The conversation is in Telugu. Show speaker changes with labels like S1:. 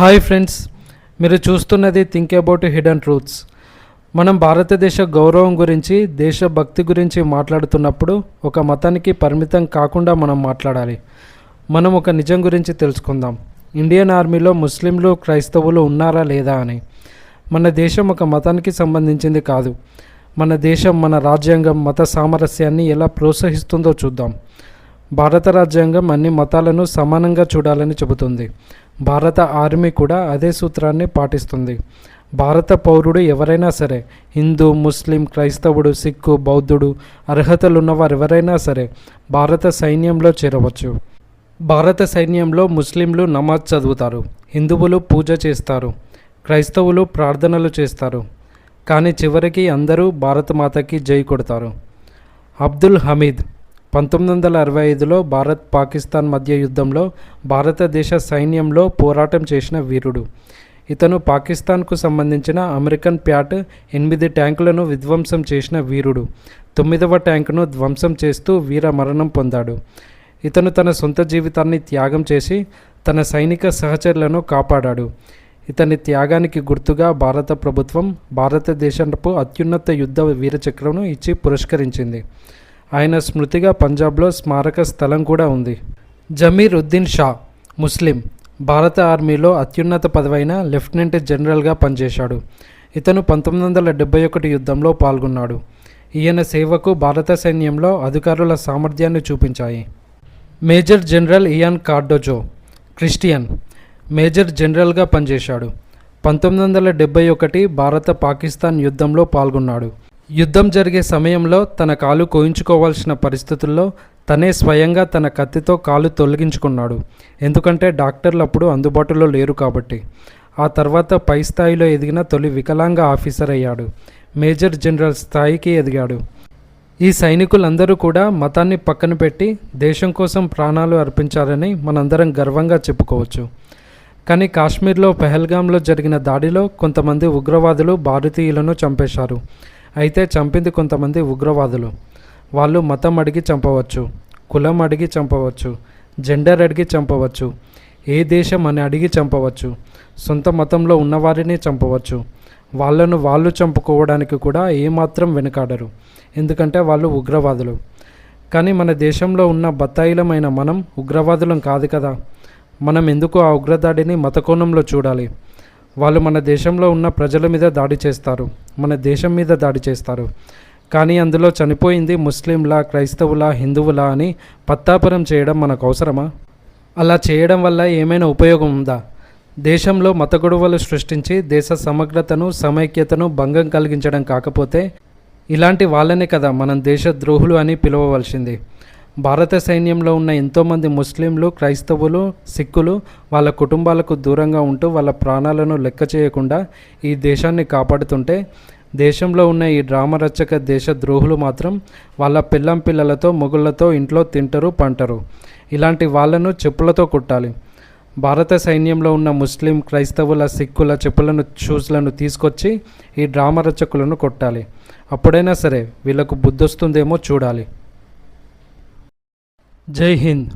S1: హాయ్ ఫ్రెండ్స్ మీరు చూస్తున్నది థింక్ అబౌట్ హిడెన్ ట్రూత్స్ మనం భారతదేశ గౌరవం గురించి దేశభక్తి గురించి మాట్లాడుతున్నప్పుడు ఒక మతానికి పరిమితం కాకుండా మనం మాట్లాడాలి. మనం ఒక నిజం గురించి తెలుసుకుందాం. ఇండియన్ ఆర్మీలో ముస్లింలు క్రైస్తవులు ఉన్నారా లేదా అని. మన దేశం ఒక మతానికి సంబంధించింది కాదు. మన దేశం మన రాజ్యాంగం మత సామరస్యాన్ని ఎలా ప్రోత్సహిస్తుందో చూద్దాం. భారత రాజ్యాంగం అన్ని మతాలను సమానంగా చూడాలని చెబుతుంది. భారత ఆర్మీ కూడా అదే సూత్రాన్ని పాటిస్తుంది. భారత పౌరుడు ఎవరైనా సరే హిందూ ముస్లిం క్రైస్తవుడు సిక్కు బౌద్ధుడు అర్హతలున్నవారు ఎవరైనా సరే భారత సైన్యంలో చేరవచ్చు. భారత సైన్యంలో ముస్లింలు నమాజ్ చదువుతారు హిందువులు పూజ చేస్తారు క్రైస్తవులు ప్రార్థనలు చేస్తారు. కానీ చివరికి అందరూ భారతమాతకి జై కొడతారు. అబ్దుల్ హమీద్ పంతొమ్మిది వందల అరవై ఐదులో భారత్ పాకిస్తాన్ మధ్య యుద్ధంలో భారతదేశ సైన్యంలో పోరాటం చేసిన వీరుడు. ఇతను పాకిస్తాన్కు సంబంధించిన అమెరికన్ ప్యాట్ ఎనిమిది ట్యాంకులను విధ్వంసం చేసిన వీరుడు. తొమ్మిదవ ట్యాంకును ధ్వంసం చేస్తూ వీర మరణం పొందాడు. ఇతను తన సొంత జీవితాన్ని త్యాగం చేసి తన సైనిక సహచరులను కాపాడాడు. ఇతని త్యాగానికి గుర్తుగా భారత ప్రభుత్వం భారతదేశపు అత్యున్నత యుద్ధ వీరచక్రంను ఇచ్చి పురస్కరించింది. ఆయన స్మృతిగా పంజాబ్లో స్మారక స్థలం కూడా ఉంది. జమీర్ ఉద్దీన్ షా ముస్లిం భారత ఆర్మీలో అత్యున్నత పదవైన లెఫ్టినెంట్ జనరల్గా పనిచేశాడు. ఇతను పంతొమ్మిది వందల డెబ్బై ఒకటి యుద్ధంలో పాల్గొన్నాడు. ఈయన సేవకు భారత సైన్యంలో అధికారుల సామర్థ్యాన్ని చూపించాయి. Major general Ian Cardozo Christian major జనరల్గా పనిచేశాడు. పంతొమ్మిది వందల డెబ్బై ఒకటి భారత పాకిస్తాన్ యుద్ధంలో పాల్గొన్నాడు. యుద్ధం జరిగే సమయంలో తన కాలు కోయించుకోవాల్సిన పరిస్థితుల్లో తనే స్వయంగా తన కత్తితో కాలు తొలగించుకున్నాడు. ఎందుకంటే డాక్టర్లు అప్పుడు అందుబాటులో లేరు కాబట్టి. ఆ తర్వాత పై స్థాయిలో ఎదిగిన తొలి వికలాంగ ఆఫీసర్ అయ్యాడు. మేజర్ జనరల్ స్థాయికి ఎదిగాడు. ఈ సైనికులందరూ కూడా మతాన్ని పక్కన పెట్టి దేశం కోసం ప్రాణాలు అర్పించారని మనందరం గర్వంగా చెప్పుకోవచ్చు. కానీ కాశ్మీర్లో పెహల్గాంలో జరిగిన దాడిలో కొంతమంది ఉగ్రవాదులు భారతీయులను చంపేశారు. అయితే చంపింది కొంతమంది ఉగ్రవాదులు. వాళ్ళు మతం అడిగి చంపవచ్చు కులం అడిగి చంపవచ్చు జెండర్ అడిగి చంపవచ్చు ఏ దేశం అని అడిగి చంపవచ్చు సొంత మతంలో ఉన్నవారిని చంపవచ్చు. వాళ్ళను వాళ్ళు చంపుకోవడానికి కూడా ఏమాత్రం వెనుకాడరు. ఎందుకంటే వాళ్ళు ఉగ్రవాదులు. కానీ మన దేశంలో ఉన్న బత్తాయిలమైన మనం ఉగ్రవాదులం కాదు కదా. మనం ఎందుకు ఆ ఉగ్రదాడిని మత కోణంలో చూడాలి? వాళ్ళు మన దేశంలో ఉన్న ప్రజల మీద దాడి చేస్తారు మన దేశం మీద దాడి చేస్తారు. కానీ అందులో చనిపోయింది ముస్లింలా క్రైస్తవులా హిందువులా అని పత్తాపరం చేయడం మనకు అవసరమా? అలా చేయడం వల్ల ఏమైనా ఉపయోగం ఉందా? దేశంలో మత గొడవలు సృష్టించి దేశ సమగ్రతను సమైక్యతను భంగం కలిగించడం కాకపోతే ఇలాంటి వాళ్ళనే కదా మనం దేశ ద్రోహులు అని పిలవవలసింది. భారత సైన్యంలో ఉన్న ఎంతోమంది ముస్లింలు క్రైస్తవులు సిక్కులు వాళ్ళ కుటుంబాలకు దూరంగా ఉంటూ వాళ్ళ ప్రాణాలను లెక్క చేయకుండా ఈ దేశాన్ని కాపాడుతుంటే దేశంలో ఉన్న ఈ డ్రామా రచక దేశ ద్రోహులు మాత్రం వాళ్ళ పిల్లం పిల్లలతో మొగుళ్ళతో ఇంట్లో తింటరు పంటరు. ఇలాంటి వాళ్ళను చెప్పులతో కుట్టాలి. భారత సైన్యంలో ఉన్న ముస్లిం క్రైస్తవుల సిక్కుల చెప్పులను షూస్లను తీసుకొచ్చి ఈ డ్రామ రచకులను కొట్టాలి. అప్పుడైనా సరే వీళ్ళకు బుద్ధొస్తుందేమో చూడాలి. జై హింద్